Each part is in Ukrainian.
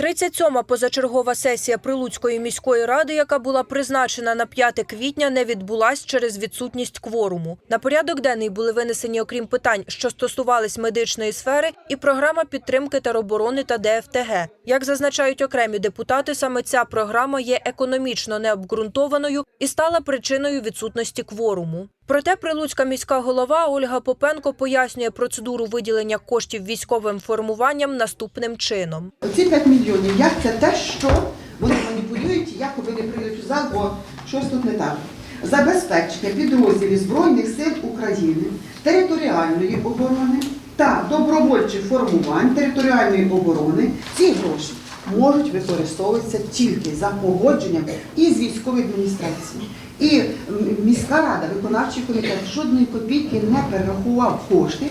37-ма позачергова сесія Прилуцької міської ради, яка була призначена на 5 квітня, не відбулась через відсутність кворуму. На порядок денний були винесені, окрім питань, що стосувались медичної сфери, і програма підтримки тероборони та ДФТГ. Як зазначають окремі депутати, саме ця програма є економічно необґрунтованою і стала причиною відсутності кворуму. Проте прилуцька міська голова Ольга Попенко пояснює процедуру виділення коштів військовим формуванням наступним чином. Оці 5 мільйонів, як це те, що вони маніпулюють, якоби не прийдуть у зал, бо щось тут не так. Забезпечення підрозділів Збройних сил України, територіальної оборони та добровольчих формувань територіальної оборони ці гроші можуть використовуватися тільки за погодженням із військовою адміністрацією. І міська рада, виконавчий комітет жодної копійки не перерахував кошти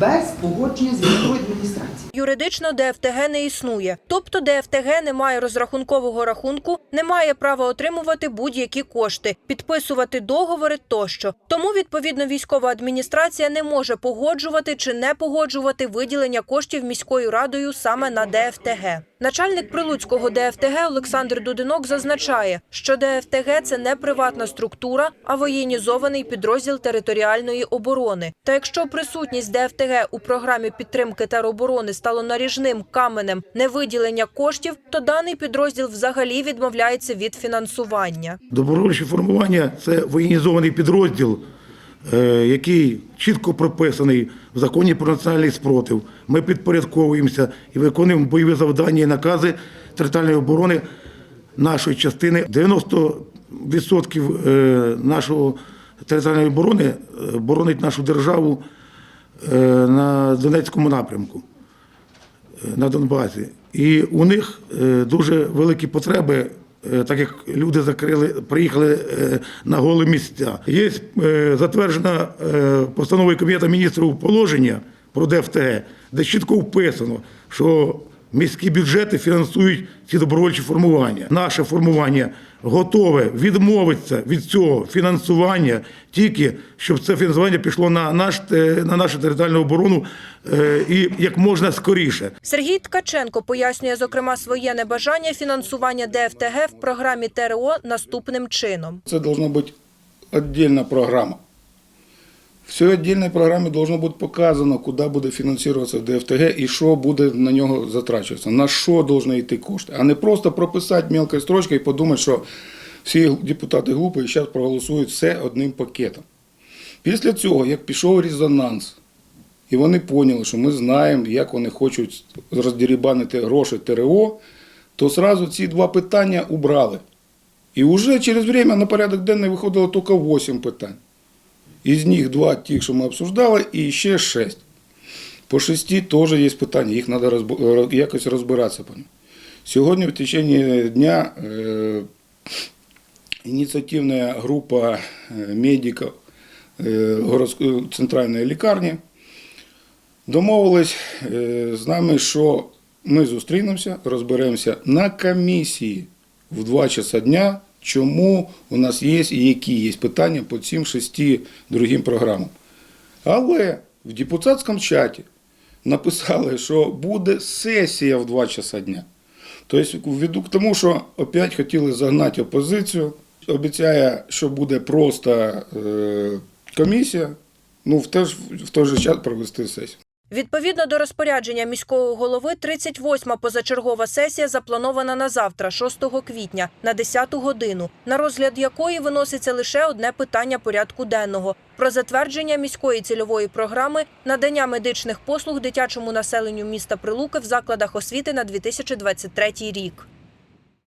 без погодження з військовою адміністрацією. Юридично ДФТГ не існує, тобто ДФТГ не має розрахункового рахунку, не має права отримувати будь-які кошти, підписувати договори тощо. Тому відповідно військова адміністрація не може погоджувати чи не погоджувати виділення коштів міською радою саме на ДФТГ. Начальник прилуцького ДФТГ Олександр Дудинок зазначає, що ДФТГ це не приватна структура, а воєнізований підрозділ територіальної оборони. Та якщо присутність ДФТГ у програмі підтримки тероборони стало наріжним каменем невиділення коштів, то даний підрозділ взагалі відмовляється від фінансування. Добровольче формування це воєнізований підрозділ, е, який чітко прописаний в законі про національний спротив. Ми підпорядковуємося і виконуємо бойові завдання і накази територіальної оборони нашої частини. 90% е, нашого територіальної оборони е, боронить нашу державу е, на Донецькому напрямку на Донбасі. І у них дуже великі потреби, так як люди закрили, приїхали на голі місця. Є затверджена постановою Кабінету міністрів положення про ДФТГ, де чітко вписано, що міські бюджети фінансують ці добровольчі формування. Наше формування готове відмовитися від цього фінансування, тільки щоб це фінансування пішло на наш е, на нашу територіальну оборону е, і як можна скоріше. Сергій Ткаченко пояснює, зокрема, своє небажання фінансування ДФТГ в програмі ТРО наступним чином. Це должна бути віддільна програма. В цій віддільній програмі должно бути показано, куди буде фінансуватися ДФТГ і що буде на нього затрачуватися, на що повинні йти кошти. А не просто прописати мелкою строчкою і подумати, що всі депутати глупі і зараз проголосують все одним пакетом. Після цього, як пішов резонанс, і вони поняли, що ми знаємо, як вони хочуть роздерібанити гроші ТРО, то одразу ці два питання убрали. І вже через время на порядок денний виходило тільки 8 питань. Із них два тих, що ми обсуждали, і ще 6. По шести теж є питання, їх треба розб... якось розбиратися по ним. Сьогодні в течение дня е... ініціативна група е, медиків центральної лікарні домовились е... з нами, що ми зустрінемося, розберемося на комісії в 2 часа дня, чому у нас є і які є питання по цим шести другим програмам. Але в депутатському чаті написали, що буде сесія в 2 часа дня. Тобто, ввиду к тому, що опять хотіли загнати опозицію, обіцяє, що буде просто е, комісія, ну в, теж, в той же час провести сесію. Відповідно до розпорядження міського голови, 38-ма позачергова сесія запланована на завтра, 6 квітня, на 10 годину, на розгляд якої виноситься лише одне питання порядку денного про затвердження міської цільової програми надання медичних послуг дитячому населенню міста Прилуки в закладах освіти на 2023 рік.